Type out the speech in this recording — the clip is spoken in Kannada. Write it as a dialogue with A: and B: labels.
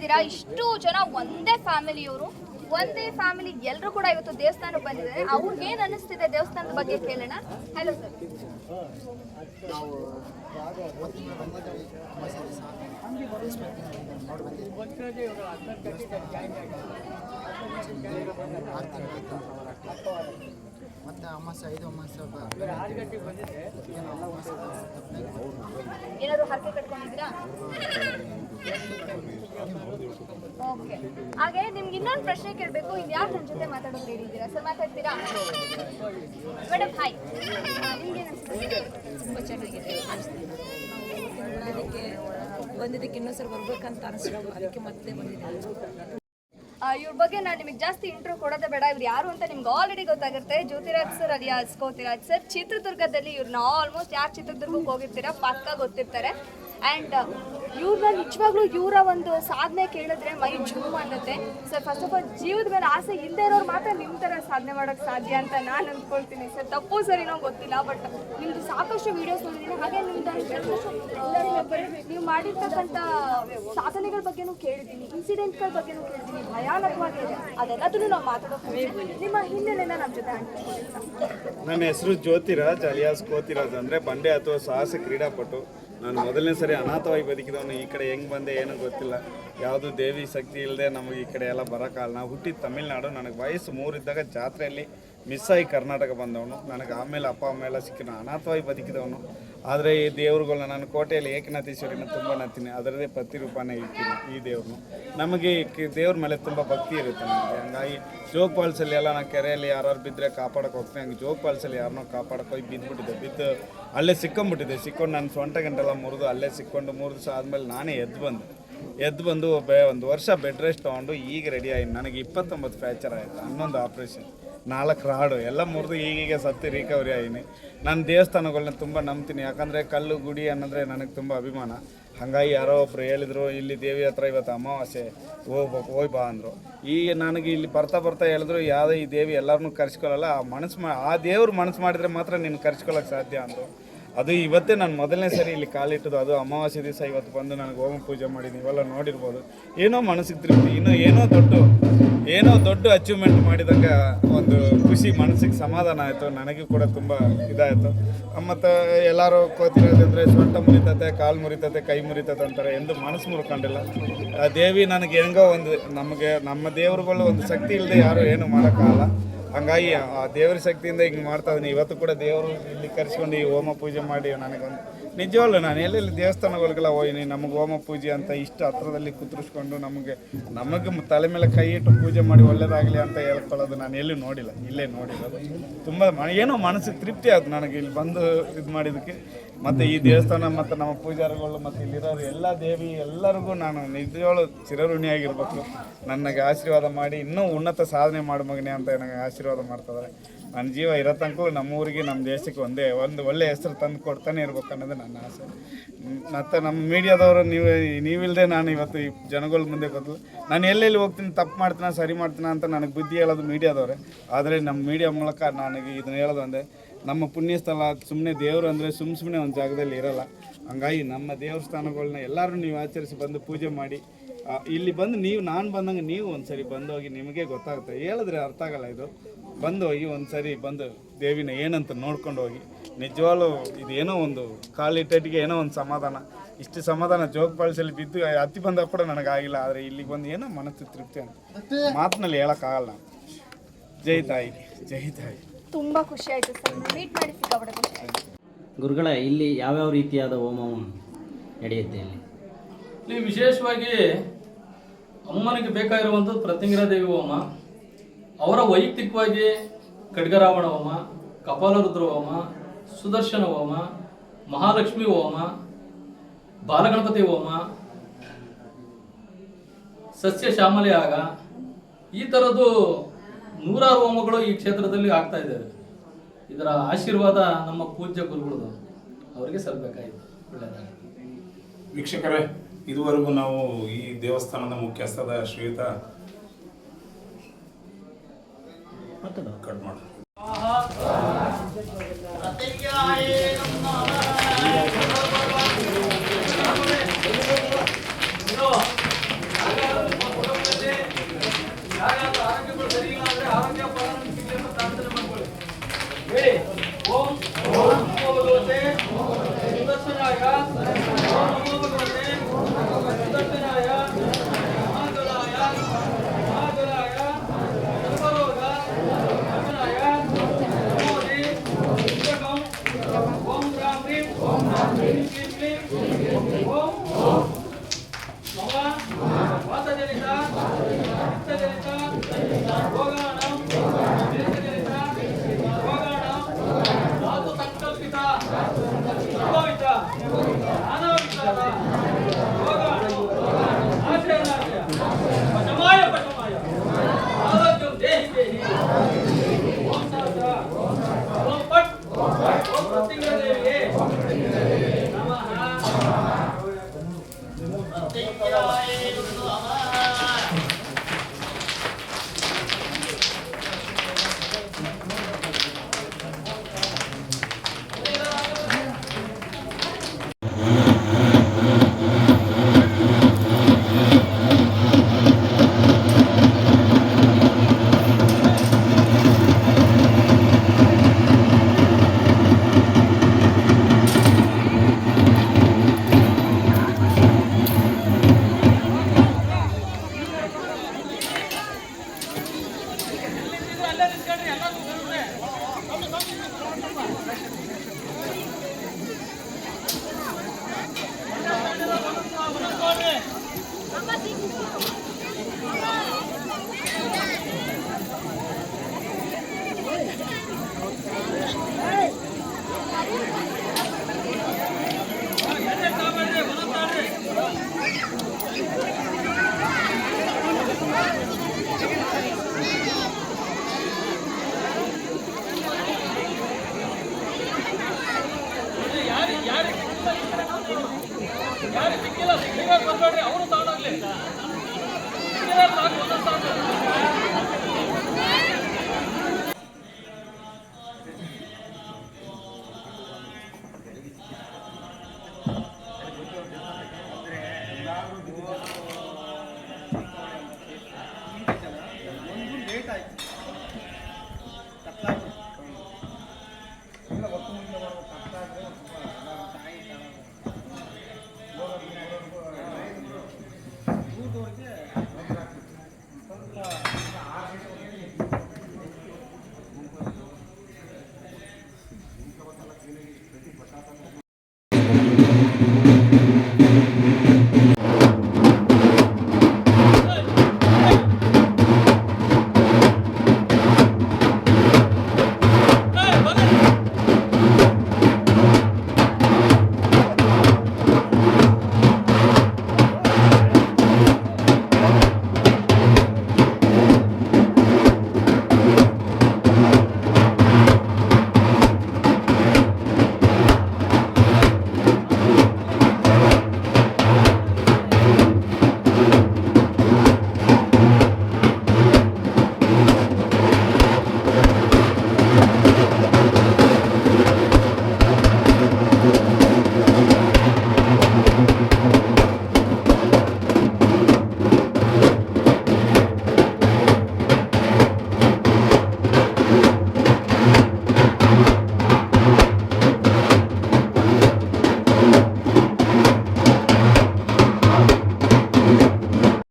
A: ಇದ್ದೀರಾ? ಇಷ್ಟು ಜನ ಒಂದೇ ಫ್ಯಾಮಿಲಿಯವರು ಒಂದೇ ಫ್ಯಾಮಿಲಿ ಎಲ್ಲರೂ ಕೂಡ ಇವತ್ತು ದೇವಸ್ಥಾನಕ್ಕೆ ಬಂದಿದ್ದಾರೆ. ಅವ್ರಿಗೆ ಏನ್ ಅನಿಸ್ತಿದೆ ದೇವಸ್ಥಾನದ ಬಗ್ಗೆ ಕೇಳೋಣ? ಹಲೋ ಸರ್
B: ನಾವು ಮತ್ತು ಅಮಾಸೆ ಐದು ಅಮಾಸೆ
A: ಏನಾದ್ರು ಹರಕೆ ಕಟ್ಕೊಂಡಿದ್ದೀರಾ? ಓಕೆ. ಹಾಗೆ ನಿಮ್ಗೆ ಇನ್ನೊಂದು ಪ್ರಶ್ನೆ ಕೇಳಬೇಕು. ಇದು ಯಾರು ನನ್ನ ಜೊತೆ ಮಾತಾಡೋದು ಹೇಳಿದ್ದೀರಾ? ಸರ್ ಮಾತಾಡ್ತೀರಾ? ಮೇಡಮ್ ಹಾಯ್ ನಿಮ್ಗೆ
C: ತುಂಬ ಚೆನ್ನಾಗಿದೆ. ಬಂದಿದ್ದಕ್ಕೆ ಬಂದಿದ್ದಕ್ಕೆ ಇನ್ನೊಂದ್ಸರಿ ಬರ್ಬೇಕಂತ ಅನಿಸ್ತು ಅದಕ್ಕೆ ಮತ್ತೆ ಬಂದಿದೆ
A: ಇವ್ರ ಬಗ್ಗೆ ನಾನು ನಿಮಗೆ ಜಾಸ್ತಿ ಇಂಟ್ರೋ ಕೊಡೋದೇ ಬೇಡ. ಇವ್ರು ಯಾರು ಅಂತ ನಿಮ್ಗೆ ಆಲ್ರೆಡಿ ಗೊತ್ತಾಗುತ್ತೆ. Jyothiraj sir alias Kothiraj sir ಚಿತ್ರದುರ್ಗದಲ್ಲಿ ಇವ್ರನ್ನ ಆಲ್ಮೋಸ್ಟ್ ಯಾರು ಚಿತ್ರದುರ್ಗಕ್ಕೆ ಹೋಗಿರ್ತೀರಾ ಪಕ್ಕ ಗೊತ್ತಿರ್ತಾರೆ. ಆ್ಯಂಡ್ ಇವ್ರನ್ನ ನಿಜವಾಗ್ಲೂ ಇವರ ಒಂದು ಸಾಧನೆ ಕೇಳಿದ್ರೆ ಮೈ ಜೂಮ್ ಅನ್ನುತ್ತೆ. ಸರ್ ಫಸ್ಟ್ ಆಫ್ ಆಲ್ ಜೀವದ ಮೇಲೆ ಆಸೆ ಇಲ್ಲದೆ ಇರೋರು ಮಾತ್ರ ನಿಮ್ಮ ಥರ ಸಾಧನೆ ಮಾಡೋಕ್ಕೆ ಸಾಧ್ಯ ಅಂತ ನಾನು ಅಂದ್ಕೊಳ್ತೀನಿ ಸರ್ ತಪ್ಪು ಸರಿನೋ ಗೊತ್ತಿಲ್ಲ ಬಟ್ ನಿಮ್ದು ಸಾಕಷ್ಟು ವೀಡಿಯೋಸ್ ನೋಡಿದ್ದೀನಿ. ಹಾಗೆ ನಿಮ್ದು ನೀವು ಮಾಡಿರ್ತಕ್ಕಂಥ ಸಾಧನೆಗಳ ಬಗ್ಗೆನೂ ಕೇಳಿದ್ದೀನಿ ಇನ್ಸಿಡೆಂಟ್ಗಳ ಬಗ್ಗೆನೂ ಕೇಳಿದ್ದೀನಿ ಭಯಾನಕವಾಗಿದೆ ಅದೆಲ್ಲದನ್ನು ನಾವು ಮಾತಾಡೋಕೆ ನಿಮ್ಮ ಹಿನ್ನೆಲೆನ ನಮ್ಮ ಜೊತೆ
D: ನನ್ನ ಹೆಸರು ಜ್ಯೋತಿರಾಜ್, ಅಲಿಯಾಸ್ ಕೋತಿರಾಜ್ ಅಂದರೆ ಬಂಡೆ ಅಥವಾ ಸಾಹಸ ಕ್ರೀಡಾಪಟು. ನಾನು ಮೊದಲನೇ ಸರಿ ಅನಾಥವಾಗಿ ಬದುಕಿದವನು, ಈ ಕಡೆ ಹೆಂಗೆ ಬಂದೆ ಏನೂ ಗೊತ್ತಿಲ್ಲ. ಯಾವುದು ದೇವಿ ಶಕ್ತಿ ಇಲ್ಲದೆ ನಮಗೆ ಈ ಕಡೆ ಎಲ್ಲ ಬರೋಕ್ಕಾಗಲ್ಲ ನಾವು ಹುಟ್ಟಿದ ತಮಿಳ್ನಾಡು, ನನಗೆ ವಯಸ್ಸು ಮೂರಿದ್ದಾಗ ಜಾತ್ರೆಯಲ್ಲಿ ಮಿಸ್ ಆಗಿ ಕರ್ನಾಟಕ ಬಂದವನು. ನನಗೆ ಆಮೇಲೆ ಅಪ್ಪ, ಅಮ್ಮ ಎಲ್ಲ ನಾನು ಅನಾಥವಾಗಿ ಬದುಕಿದವನು. ಆದರೆ ಈ ದೇವ್ರುಗಳನ್ನ ನಾನು ಕೋಟೆಯಲ್ಲಿ ಏಕನಾಥೇಶ್ವರಿನ ತುಂಬ ನತ್ತೀನಿ ಅದರದೇ ಪ್ರತಿರೂಪನೇ ಇರ್ತೀನಿ ಈ ದೇವ್ರನ್ನು. ನಮಗೆ ದೇವ್ರ ಮೇಲೆ ತುಂಬ ಭಕ್ತಿ ಇರುತ್ತೆ ನನಗೆ ಹಂಗಾಗಿ ಜೋಗ ಫಾಲ್ಸಲ್ಲಿ ಎಲ್ಲ ನಾನು ಕೆರೆಯಲ್ಲಿ ಯಾರು ಬಿದ್ದರೆ ಕಾಪಾಡೋಕೆ ಹೋಗ್ತೀನಿ. ಹಂಗೆ ಜೋಗ ಫಾಲ್ಸಲ್ಲಿ ಯಾರನ್ನೋ ಕಾಪಾಡೋಕೆ ಹೋಗಿ ಬಿದ್ದುಬಿಟ್ಟಿದ್ದೆ ಬಿದ್ದು ಅಲ್ಲೇ ಸಿಕ್ಕೊಂಬಿಟ್ಟಿದ್ದೆ, ಸಿಕ್ಕೊಂಡು ನಾನು ಸೊಂಟ ಗಂಟೆಲ್ಲ ಮುರಿದು ಅಲ್ಲೇ ಸಿಕ್ಕೊಂಡು ಮೂರು ದಿವಸ ಆದಮೇಲೆ ನಾನೇ ಎದ್ದು ಬಂದೆ. ಎದ್ದು ಬಂದು ಬೆ ಒಂದು ವರ್ಷ ಬೆಡ್ ರೆಸ್ಟ್ ತೊಗೊಂಡು ಈಗ ರೆಡಿ ಆಯ್ತು ನನಗೆ ಇಪ್ಪತ್ತೊಂಬತ್ತು ಫ್ಯಾಕ್ಚರ್ ಆಯಿತು, ಹನ್ನೊಂದು ಆಪ್ರೇಷನ್ ನಾಲ್ಕು ರಾಡು ಎಲ್ಲ ಮುರಿದು ಈಗೀಗ ಸತ್ತು ರಿಕವರಿ ಆಗಿನಿ ನಾನು ದೇವಸ್ಥಾನಗಳನ್ನ ತುಂಬ ನಂಬ್ತೀನಿ, ಯಾಕಂದರೆ ಕಲ್ಲು, ಗುಡಿ ಅನ್ನೋದ್ರೆ ನನಗೆ ತುಂಬ ಅಭಿಮಾನ. ಹಾಗಾಗಿ ಯಾರೋ ಒಬ್ರು ಹೇಳಿದ್ರು, ಇಲ್ಲಿ ದೇವಿ ಹತ್ರ ಇವತ್ತು ಅಮಾವಾಸ್ಯೆ ಹೋಗ್ಬೇಕು ಹೋಗಿ ಬಾ ಅಂದರು. ಈಗ ನನಗೆ ಇಲ್ಲಿ ಬರ್ತಾ ಬರ್ತಾ ಹೇಳಿದ್ರು, ಯಾವುದೇ ಈ ದೇವಿ ಎಲ್ಲರನ್ನೂ ಕರೆಸ್ಕೊಳ್ಳಲ್ಲ ಆ ಮನಸ್ಸು ಮಾ ಆ ದೇವ್ರು ಮನಸ್ಸು ಮಾಡಿದರೆ ಮಾತ್ರ ನಿನ್ನ ಕರ್ಸ್ಕೊಳ್ಳೋಕೆ ಸಾಧ್ಯ ಅಂದರು. ಅದು ಇವತ್ತೇ ನಾನು ಮೊದಲನೇ ಸರಿ ಇಲ್ಲಿ ಕಾಲಿಟ್ಟದು ಅದು ಅಮಾವಾಸ್ಯೆ ದಿವಸ ಇವತ್ತು ಬಂದು ನನಗೆ ಹೋಮ ಪೂಜೆ ಮಾಡಿ ಇವೆಲ್ಲ ನೋಡಿರ್ಬೋದು. ಏನೋ ಮನಸ್ಸಿಗೆ ತೃಪ್ತಿ, ಇನ್ನೂ ಏನೋ ದೊಡ್ಡ ಏನೋ ದೊಡ್ಡ ಅಚೀವ್ಮೆಂಟ್ ಮಾಡಿದಾಗ ಒಂದು ಖುಷಿ, ಮನಸ್ಸಿಗೆ ಸಮಾಧಾನ ಆಯಿತು. ನನಗೂ ಕೂಡ ತುಂಬ ಇದಾಯಿತು. ಮತ್ತು ಎಲ್ಲರೂ ಕೋತಿರೋದಂದರೆ ಸೊಂಟ ಮುರಿತತೆ, ಕಾಲು ಮುರಿತತೆ, ಕೈ ಮುರಿತತೆ ಅಂತಾರೆ. ಎಂದು ಮನಸ್ಸು ಮುರ್ಕೊಂಡಿಲ್ಲ. ಆ ದೇವಿ ನನಗೆ ಹೆಂಗೋ ಒಂದು, ನಮಗೆ ನಮ್ಮ ದೇವರುಗಳು ಒಂದು ಶಕ್ತಿ ಇಲ್ಲದೆ ಯಾರು ಏನು ಮಾಡೋಕ್ಕಾಗಲ್ಲ. ಹಂಗಾಗಿ ಆ ದೇವರ ಶಕ್ತಿಯಿಂದ ಹಿಂಗೆ ಮಾಡ್ತಾ ಇದ್ದೀನಿ ಇವತ್ತು ಕೂಡ ದೇವರು ಇಲ್ಲಿ ಕರೆಸ್ಕೊಂಡು ಈ ಹೋಮ ಪೂಜೆ ಮಾಡಿ ನನಗೊಂದು ನಿಜವಲ್ಲ ನಾನು ಎಲ್ಲೆಲ್ಲಿ ದೇವಸ್ಥಾನಗಳಿಗೆಲ್ಲ ಹೋಗಿನಿ ನಮಗೆ ಹೋಮ ಪೂಜೆ ಅಂತ ಇಷ್ಟು ಹತ್ರದಲ್ಲಿ ಕುತ್ರಿಸ್ಕೊಂಡು ನಮಗೆ ನಮಗೆ ತಲೆ ಮೇಲೆ ಕೈ ಇಟ್ಟು ಪೂಜೆ ಮಾಡಿ ಒಳ್ಳೇದಾಗಲಿ ಅಂತ ಹೇಳ್ಕೊಳ್ಳೋದು ನಾನು ಎಲ್ಲೂ ನೋಡಿಲ್ಲ, ಇಲ್ಲೇ ನೋಡಿರೋದು ತುಂಬ ಏನೋ ಮನಸ್ಸಿಗೆ ತೃಪ್ತಿ ಆಯ್ತು ನನಗೆ ಇಲ್ಲಿ ಬಂದು ಇದು ಮಾಡಿದ್ದಕ್ಕೆ. ಮತ್ತು ಈ ದೇವಸ್ಥಾನ ಮತ್ತು ನಮ್ಮ ಪೂಜಾರಿಗಳು ಮತ್ತು ಇಲ್ಲಿರೋರು ಎಲ್ಲ ದೇವಿ ಎಲ್ಲರಿಗೂ ನಾನು ನಿಜವಾಳು ಚಿರಋಣಿಯಾಗಿರ್ಬೇಕು. ನನಗೆ ಆಶೀರ್ವಾದ ಮಾಡಿ ಇನ್ನೂ ಉನ್ನತ ಸಾಧನೆ ಮಾಡು ಮಗನೇ ಅಂತ ನನಗೆ ಆಶೀರ್ವಾದ ಮಾಡ್ತಿದ್ದಾರೆ ನನ್ನ ಜೀವ ಇರೋ ತನಕ ನಮ್ಮ ಊರಿಗೆ ನಮ್ಮ ದೇಶಕ್ಕೆ ಒಂದೇ, ಒಂದು ಒಳ್ಳೆ ಹೆಸರು ತಂದು ಕೊಡ್ತಾನೆ ಇರ್ಬೇಕು ಅನ್ನೋದು ನನ್ನ ಆಸೆ. ಮತ್ತು ನಮ್ಮ ಮೀಡಿಯಾದವರು ನೀವು ನೀವಿಲ್ಲದೆ ನಾನು ಇವತ್ತು ಈ ಜನಗಳ ಮುಂದೆ ಗೊತ್ತು ನಾನು ಎಲ್ಲೆಲ್ಲಿ ಹೋಗ್ತೀನಿ, ತಪ್ಪು ಮಾಡ್ತೀನ, ಸರಿ ಮಾಡ್ತೀನ ಅಂತ ನನಗೆ ಬುದ್ಧಿ ಹೇಳೋದು ಮೀಡಿಯಾದವ್ರೆ. ಆದರೆ ನಮ್ಮ ಮೀಡಿಯಾ ಮೂಲಕ ನನಗೆ ಇದನ್ನ ಹೇಳೋದು ಅಂದರೆ, ನಮ್ಮ ಪುಣ್ಯ ಸ್ಥಳ ಸುಮ್ಮನೆ ದೇವರು ಅಂದರೆ ಸುಮ್ಮ ಸುಮ್ಮನೆ ಒಂದು ಜಾಗದಲ್ಲಿ ಇರಲ್ಲ. ಹಂಗಾಗಿ ನಮ್ಮ ದೇವಸ್ಥಾನಗಳನ್ನ ಎಲ್ಲರೂ ನೀವು ಆಚರಿಸಿ ಬಂದು ಪೂಜೆ ಮಾಡಿ ಇಲ್ಲಿ ಬಂದು ನೀವು, ನಾನು ಬಂದಂಗೆ ನೀವು ಒಂದ್ಸರಿ ಬಂದು ಹೋಗಿ ನಿಮಗೆ ಗೊತ್ತಾಗುತ್ತೆ. ಹೇಳಿದ್ರೆ ಅರ್ಥ ಆಗಲ್ಲ ಇದು. ಬಂದು ಹೋಗಿ ಒಂದ್ಸರಿ ಬಂದು ದೇವಿನ ಏನಂತ ನೋಡ್ಕೊಂಡು ಹೋಗಿ ನಿಜವಾಗ್ಲೂ ಇದೇನೋ ಒಂದು ಕಾಲಿಟ್ಟಟಿಗೆ ಏನೋ ಒಂದು ಸಮಾಧಾನ. ಇಷ್ಟು ಸಮಾಧಾನ ಜೋಗ ಪಾಳ್ಸಲ್ಲಿ ಬಿದ್ದು ಹತ್ತಿ ಬಂದಾಗ ಕೂಡ ನನಗಾಗಿಲ್ಲ ಆದರೆ ಇಲ್ಲಿಗೆ ಬಂದು ಏನೋ ಮನಸ್ಸು ತೃಪ್ತಿ ಅಂತ. ಮಾತಿನಲ್ಲಿ ಹೇಳೋಕ್ಕಾಗಲ್ಲ. ಜೈ ತಾಯಿ ಜೈ ತಾಯಿ.
A: ತುಂಬ ಖುಷಿ ಆಯಿತು ಸರ್ ಮೀಟ್ ಮಾಡಿ ಸಿಕ್ಕಾಪಟ್ಟೆ ಖುಷಿ ಆಯಿತು.
E: ಗುರುಗಳ ಇಲ್ಲಿ ಯಾವ್ಯಾವ ರೀತಿಯಾದ ಹೋಮ ನಡೆಯುತ್ತೆ ಇಲ್ಲಿ?
F: ಇಲ್ಲಿ ವಿಶೇಷವಾಗಿ ಅಮ್ಮನಿಗೆ ಬೇಕಾಗಿರುವಂಥದ್ದು ಪ್ರತಿಂಗಿರಾ ದೇವಿ ಹೋಮ. ಅವರ ವೈಯಕ್ತಿಕವಾಗಿ ಖಡ್ಗರಾವಣ ಹೋಮ ಕಪಾಲರುದ್ರ ಹೋಮ ಸುದರ್ಶನ ಹೋಮ ಮಹಾಲಕ್ಷ್ಮಿ ಹೋಮ ಬಾಲಗಣಪತಿ ಹೋಮ ಸಸ್ಯ ಶ್ಯಾಮಲೆ ಆಗ ಈ ಥರದ್ದು ನೂರಾರು ಹೋಮಗಳು ಈ ಕ್ಷೇತ್ರದಲ್ಲಿ ಆಗ್ತಾ ಇದ್ದಾವೆ. ಇದರ ಆಶೀರ್ವಾದ ನಮ್ಮ ಪೂಜ್ಯ ಗುರುಗಳದು ಅವರಿಗೆ ಸಲ್ಲಬೇಕಾಯಿತು
G: ವೀಕ್ಷಕರೇ, ಇದುವರೆಗೂ ನಾವು ಈ ದೇವಸ್ಥಾನದ ಮುಖ್ಯಸ್ಥದ ಶ್ರೀಯುತ
E: ಆಗ್ತದ
G: ಕಟ್ ಮಾಡಿ.